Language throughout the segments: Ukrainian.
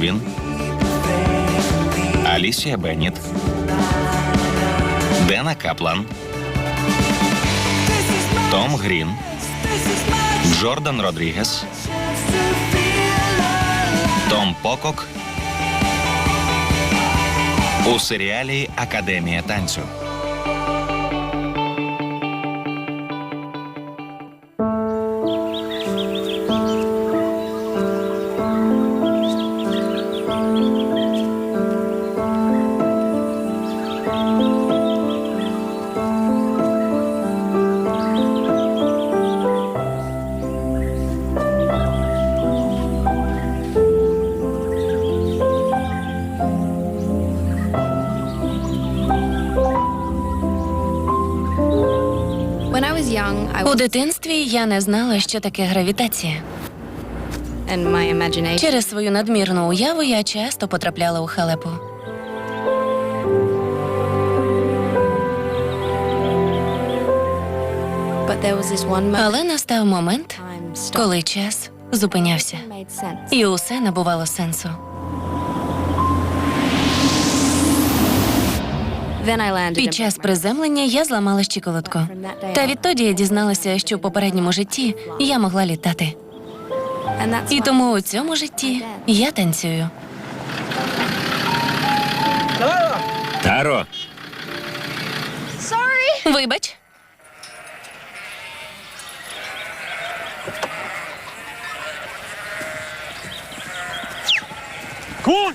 Гудвін, Алісія Бенніт, Дена Каплан, Том Грін, Джордан Родрігес, Том Покок у серіалі Академія танцю. Дитинстві я не знала, що таке гравітація. Через свою надмірну уяву я часто потрапляла у халепу. Але настав момент, коли час зупинявся, і усе набувало сенсу. Під час приземлення я зламала щиколотку. Та відтоді я дізналася, що в попередньому житті я могла літати. І тому у цьому житті я танцюю. Таро, Вибач,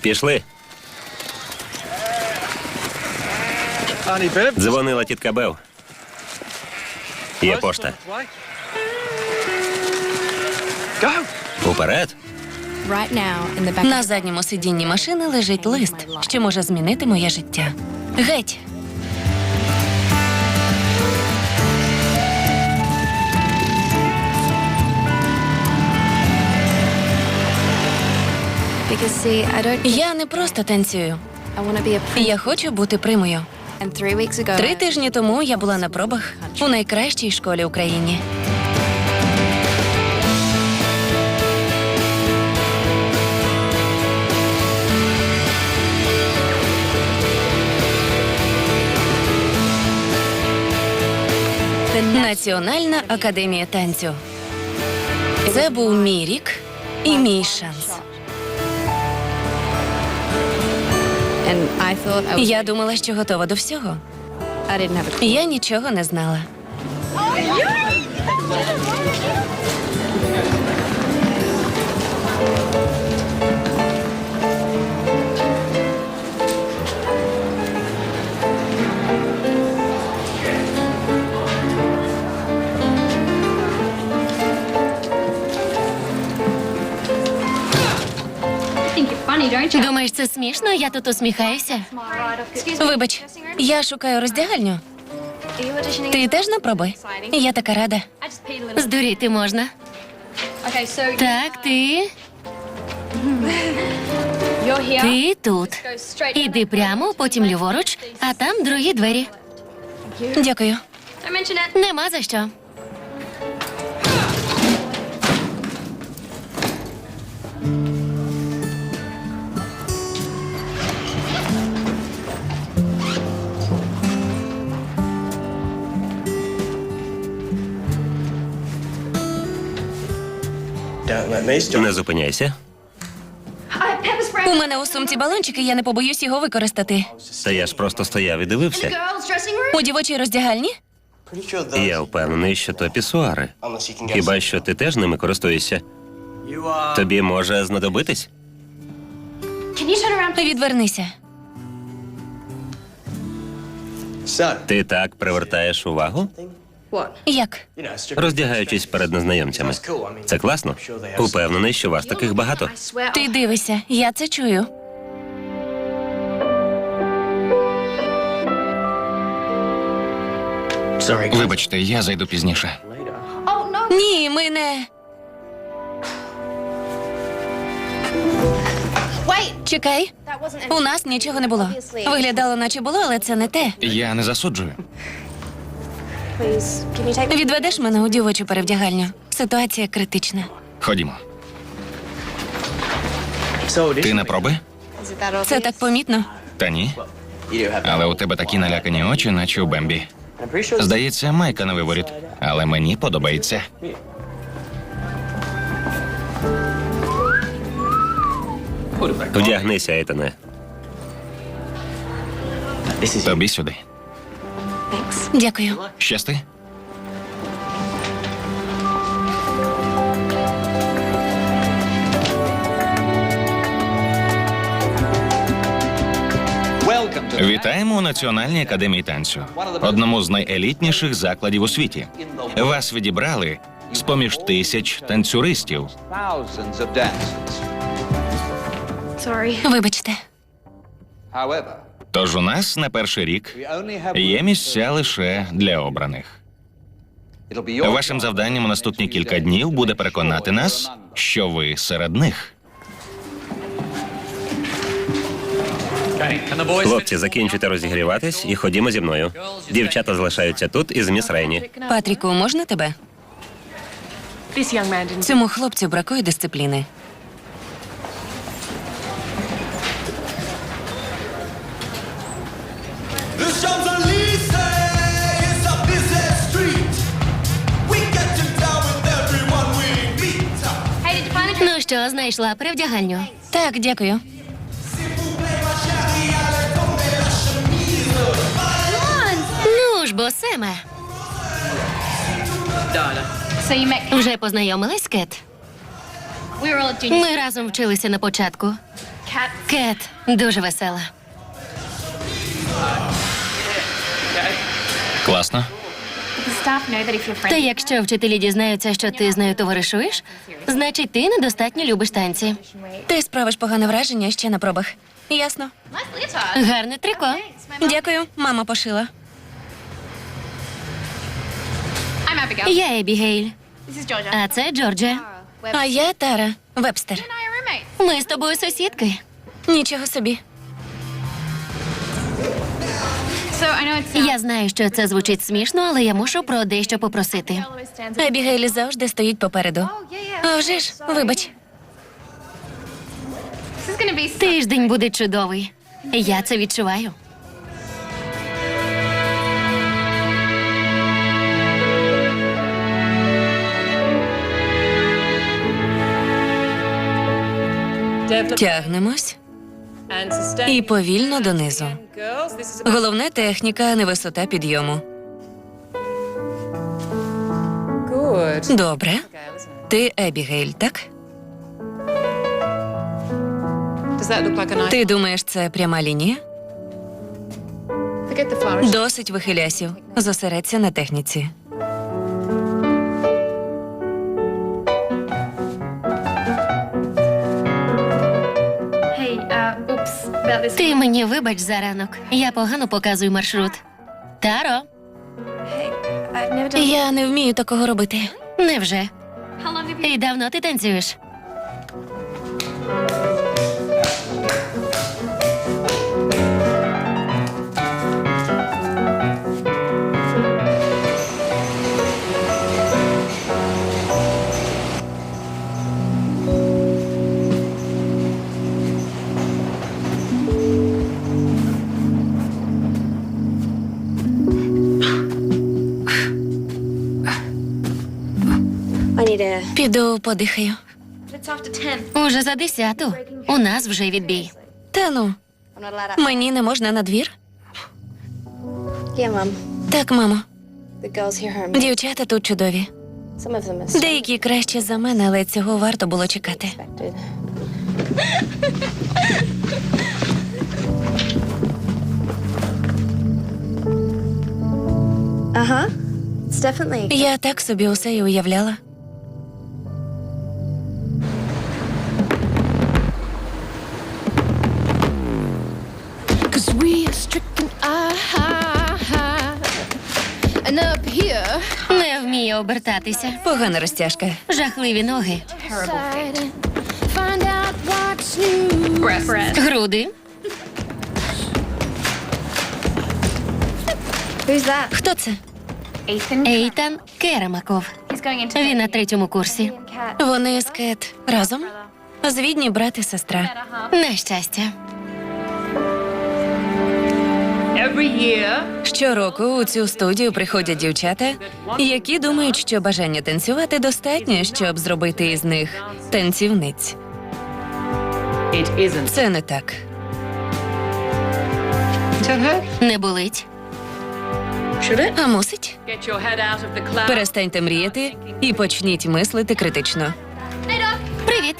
Пішли. Дзвонила тітка Бев. Є пошта. Уперед. на задньому сидінні машини лежить лист, що може змінити моє життя. Геть! Я не просто танцюю. Я хочу бути примою. Три тижні тому я була на пробах у найкращій школі в Україні. Національна академія танцю. Це був мій рік і мій шанс. Я думала, що готова до всього. Я нічого не знала. Думаєш, це смішно? Я тут усміхаюся. Вибач, я шукаю роздягальню. Ти теж на проби? Я така рада. Здуріти можна. Так, ти. Ти тут. Іди прямо, потім ліворуч, а там другі двері. Дякую. Нема за що. Не зупиняйся. У мене у сумці балончики, я не побоюсь його використати. Та я ж просто стояв і дивився. У дівочій роздягальні? Я впевнений, що то пісуари. Хіба що ти теж ними користуєшся? Тобі може знадобитись? Відвернися. Ти так привертаєш увагу, Як? роздягаючись перед незнайомцями. Це класно. Упевнений, що вас таких багато. Ти дивися, я це чую. вибачте, я зайду пізніше. Ні, ми не. Чекай, у нас нічого не було. Виглядало, наче було, але це не те. Я не засуджую. Відведеш мене у дівочу перевдягальню. Ситуація критична. Ходімо. Ти на проби? Це так помітно. Та ні. Але у тебе такі налякані очі, наче у Бембі. Здається, майка на виворіт, але мені подобається. Вдягнися, Ейтане. Тобі сюди. Дякую. Щасти. Вітаємо у Національній академії танцю, одному з найелітніших закладів у світі. Вас відібрали з поміж тисяч танцюристів. Вибачте. Тож у нас на перший рік є місця лише для обраних. Вашим завданням у наступні кілька днів буде переконати нас, що ви серед них. Хлопці, закінчуйте розігріватись і ходімо зі мною. Дівчата залишаються тут із міс Рейні. Патріку, можна тебе? Цьому хлопцю бракує дисципліни. Що, знайшла перевдягальню? Так, дякую. Ну ж бо, Семе. Вже познайомилась Кет? Ми разом вчилися на початку. Кет дуже весела. Класно. Та якщо вчителі дізнаються, що ти з нею товаришуєш, значить ти недостатньо любиш танці. Ти справиш погане враження ще на пробах. Ясно. Гарне трико. Дякую, мама пошила. Я Ебігейль, а це Джорджа. А я Тара Вебстер. Ми з тобою сусідки. Нічого собі. Я знаю, що це звучить смішно, але я мушу про дещо попросити. stands. Завжди стоїть попереду. Oh. А вже ж, вибач, тиждень буде чудовий. Я це відчуваю. Тягнемось і повільно донизу. Головне техніка, не висота підйому. Добре. Ти Ебігейль, так? Ти думаєш, це пряма лінія? Досить вихилясів. Зосередься на техніці. Ти мені вибач за ранок. Я погано показую маршрут. Таро, я не вмію такого робити. Невже? І давно ти танцюєш? Піду подихаю. Уже за десяту. У нас вже відбій. Та ну, мені не можна на двір? Так, мамо. Дівчата тут чудові. Деякі краще за мене, але цього варто було чекати. expected. uh huh. It's definitely. Я так собі усе і уявляла. Вміє обертатися. Погана розтяжка. Жахливі ноги. Груди. Хто це? Ейтан Керамаков. Він на третьому курсі. Вони з Кет разом? З Відні брат і сестра. На щастя. Щороку у цю студію приходять дівчата, які думають, що бажання танцювати достатньо, щоб зробити із них танцівниць. Це не так. Не болить. А мусить? Перестаньте мріяти і почніть мислити критично. Привіт.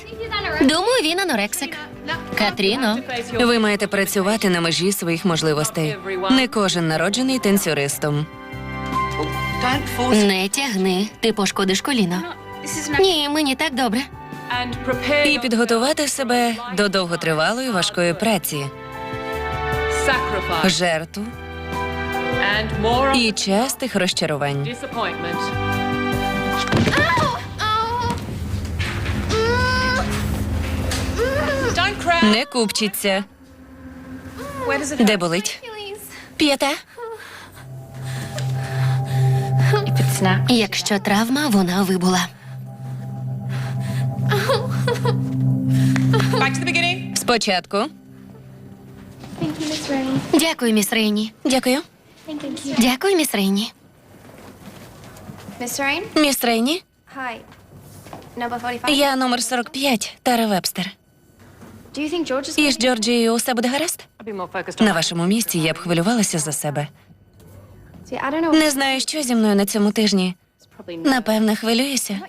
Думаю, він анорексик. Катріно. Ви маєте працювати на межі своїх можливостей. Не кожен народжений танцюристом. Не тягни, ти пошкодиш коліно. Ні, мені так добре. І підготувати себе до довготривалої важкої праці, жертв і частих розчарувань. Не купчіться. Де болить? П'ята. Якщо травма, вона вибула. Спочатку. Дякую, міс Рейні. Дякую. Дякую, міс Рейні. Міс Рейні. Hi. Number 45. Я номер 45, Тара Вебстер. І з Джорджією усе буде гаразд? На вашому місці я б хвилювалася за себе. Не знаю, що зі мною на цьому тижні. Напевне, хвилююся.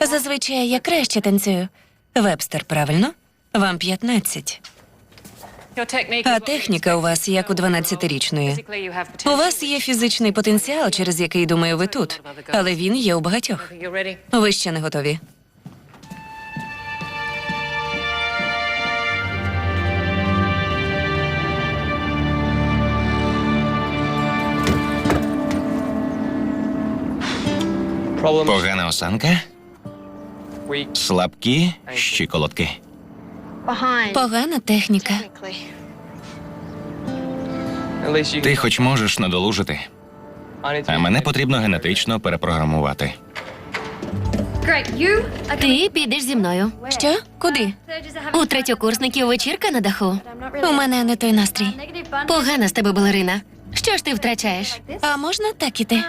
Зазвичай я краще танцюю. Вебстер, правильно? Вам 15. А техніка у вас як у 12-річної. У вас є фізичний потенціал, через який думаю, ви тут, але він є у багатьох. Ви ще не готові. Погана осанка, слабкі щиколотки. Погана техніка. Ти хоч можеш надолужити, а мене потрібно генетично перепрограмувати. Ти підеш зі мною. Що? Куди? У третьокурсників вечірка на даху. У мене не той настрій. Погана з тебе балерина. Що ж ти втрачаєш? А можна так іти?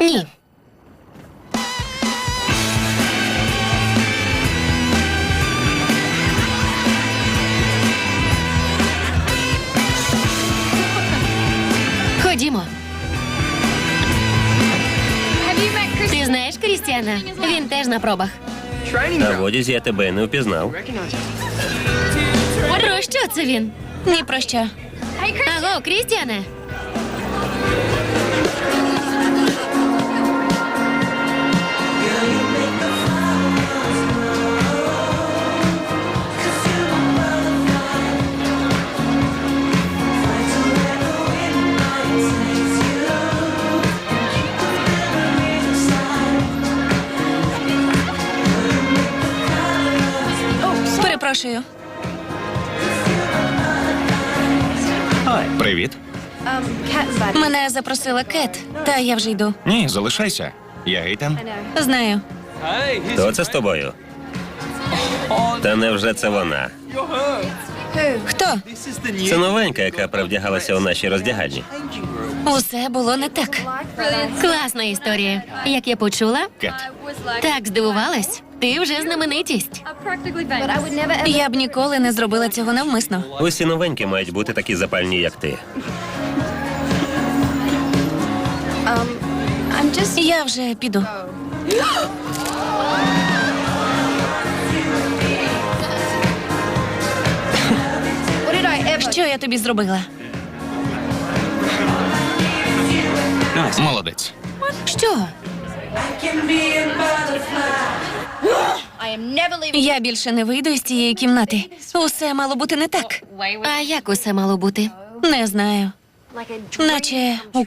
Ні. Ходімо. Ти знаєш Крістіана? Він теж на пробах. На водязі я тебе не впізнав. Про що це він? Ні про що. Аго, Крістіане. Перепрошую. Привіт. Bud. Мене запросила Кет, та я вже йду. Ні, залишайся. Я Ейтан. Знаю. Хто це з тобою? Та невже це вона? Хто? Це новенька, яка привдягалася у нашій роздягальні. Усе було не так. Класна історія. Як я почула, Кет. Так здивувалась. Ти вже знаменитість. Я б ніколи не зробила цього навмисно. Усі новенькі мають бути такі запальні, як ти. Um, just. Я вже піду. Що я тобі зробила? Молодець. Що? I am never leaving. Я більше не вийду із цієї кімнати. Усе мало бути не так. А як усе мало бути? Не знаю. Наче у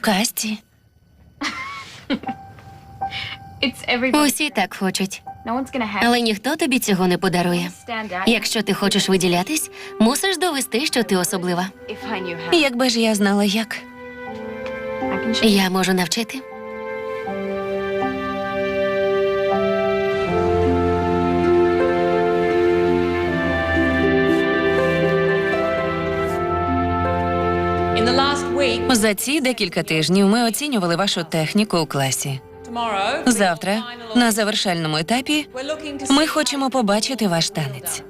everybody. Усі так хочуть. Але ніхто тобі цього не подарує. Якщо ти хочеш виділятись, мусиш довести, що ти особлива. Якби ж я знала як. Я можу навчити. За ці декілька тижнів ми оцінювали вашу техніку у класі. Завтра, на завершальному етапі, ми хочемо побачити ваш танець.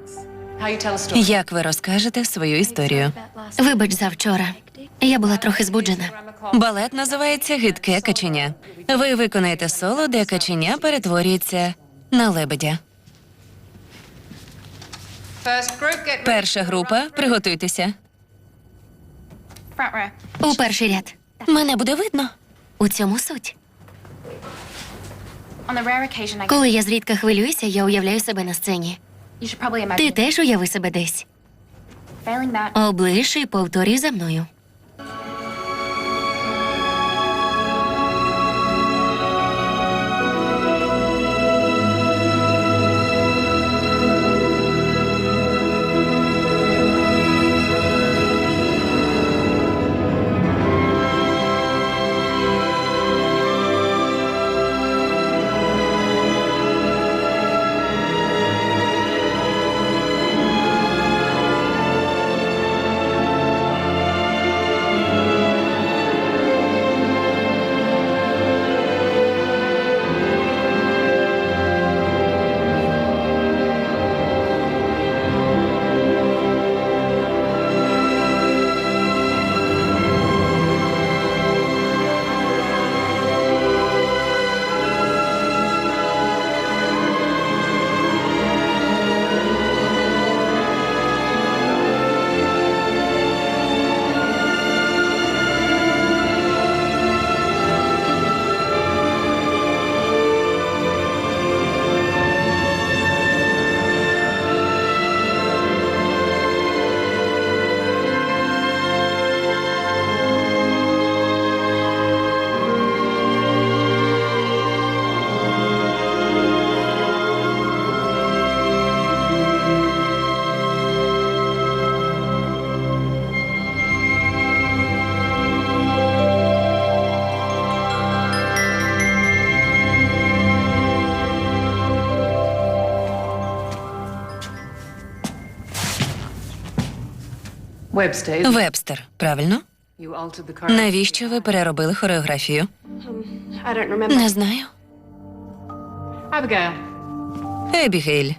Як ви розкажете свою історію? Вибач за вчора. Я була трохи збуджена. Балет називається Гидке каченя. Ви виконаєте соло, де каченя перетворюється на лебедя. Перша група, приготуйтеся. У перший ряд. Мене буде видно. У цьому суть. Коли я зрідка хвилююся, я уявляю себе на сцені. Ти теж уяви себе десь. Облиш і повторюй за мною. Вебстер, правильно? Навіщо ви переробили хореографію? Не знаю. Ебігейль,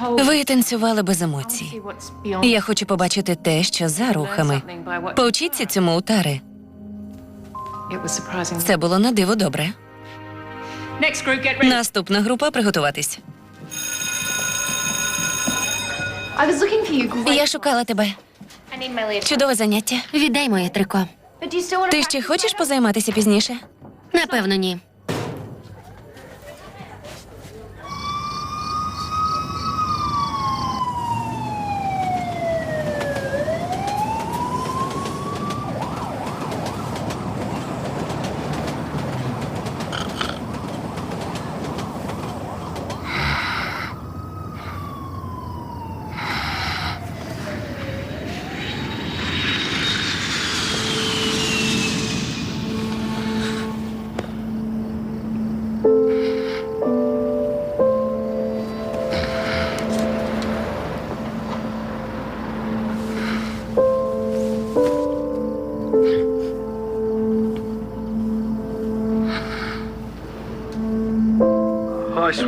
ви танцювали без емоцій. Я хочу побачити те, що за рухами. Поучіться цьому у тари. Це було на диво добре. Наступна група приготуватись. Я шукала тебе. Чудове заняття. Віддай моє трико. Ти ще хочеш позайматися пізніше? Напевно, ні.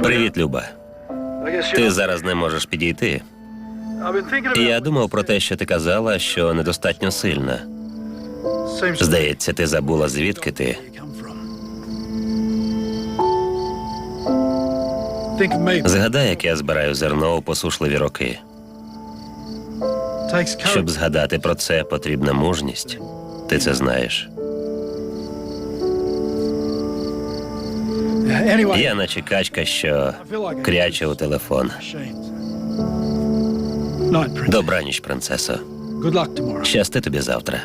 Привіт, Люба. Ти зараз не можеш підійти. Я думав про те, що ти казала, що недостатньо сильна. Здається, ти забула, звідки ти. Згадай, як я збираю зерно у посушливі роки. Щоб згадати про це, потрібна мужність. Ти це знаєш. Я наче качка, що кряче у телефон. Добраніч, принцесо. Щасти тобі завтра.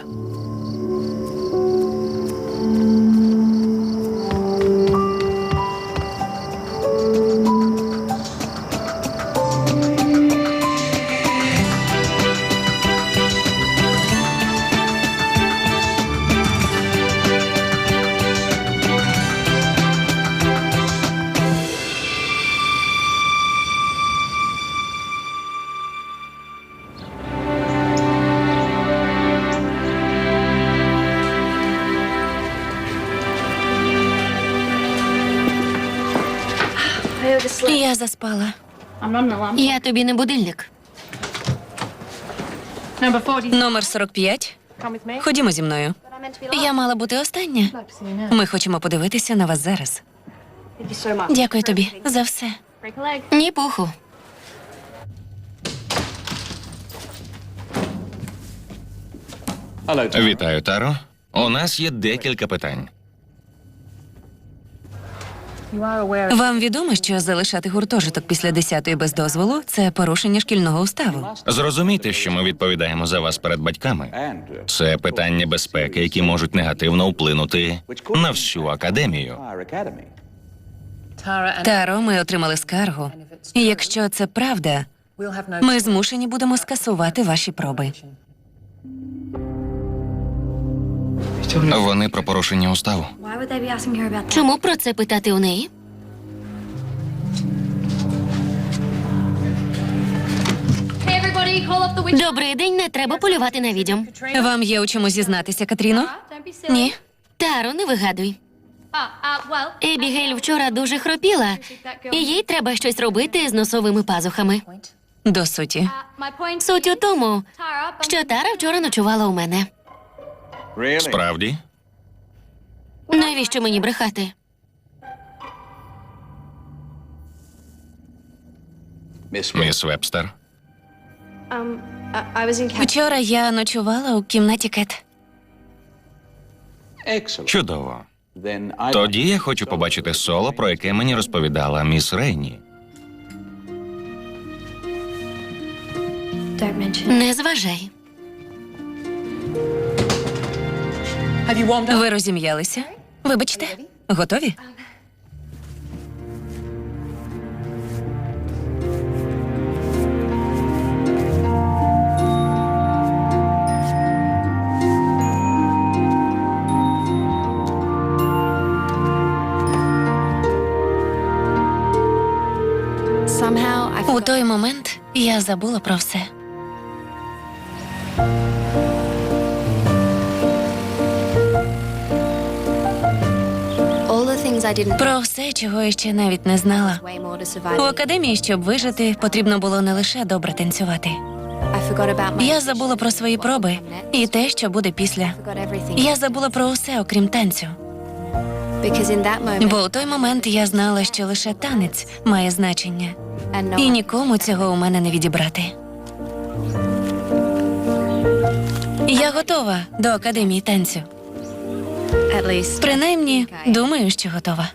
Заспала. Я тобі не будильник. Номер 45. Come with me. Ходімо зі мною. Я мала бути остання. Ми хочемо подивитися на вас зараз. Дякую тобі за все. Ні пуху. Вітаю, Таро. У нас є декілька питань. Вам відомо, що залишати гуртожиток після 10-ї без дозволу це порушення шкільного уставу. Зрозумійте, що ми відповідаємо за вас перед батьками. Це питання безпеки, які можуть негативно вплинути на всю академію. Таро, ми отримали скаргу. І якщо це правда, ми змушені будемо скасувати ваші проби. Вони про порушення уставу. Чому про це питати у неї? Добрий день, не треба полювати на відьом. Вам є у чому зізнатися, Катріно? Silly. Ні. Таро, не вигадуй. Ah, uh, вчора дуже хропіла, і їй треба щось робити з носовими пазухами. До суті. Суть у тому, Tara, що Тара вчора ночувала у мене. Справді? Навіщо мені брехати? Міс Вебстер. um. Вчора я ночувала у кімнаті Кет. Чудово. Тоді я хочу побачити соло, про яке мені розповідала міс Рейні. Не зважай. Ви розім'ялися? Вибачте, готові? У той момент я забула про все. Про все, чого я ще навіть не знала. У академії, щоб вижити, потрібно було не лише добре танцювати. Я забула про свої проби і те, що буде після. Я забула про усе, окрім танцю. Бо у той момент я знала, що лише танець має значення, і нікому цього у мене не відібрати. Я готова до академії танцю. Принаймні, думаю, що готова.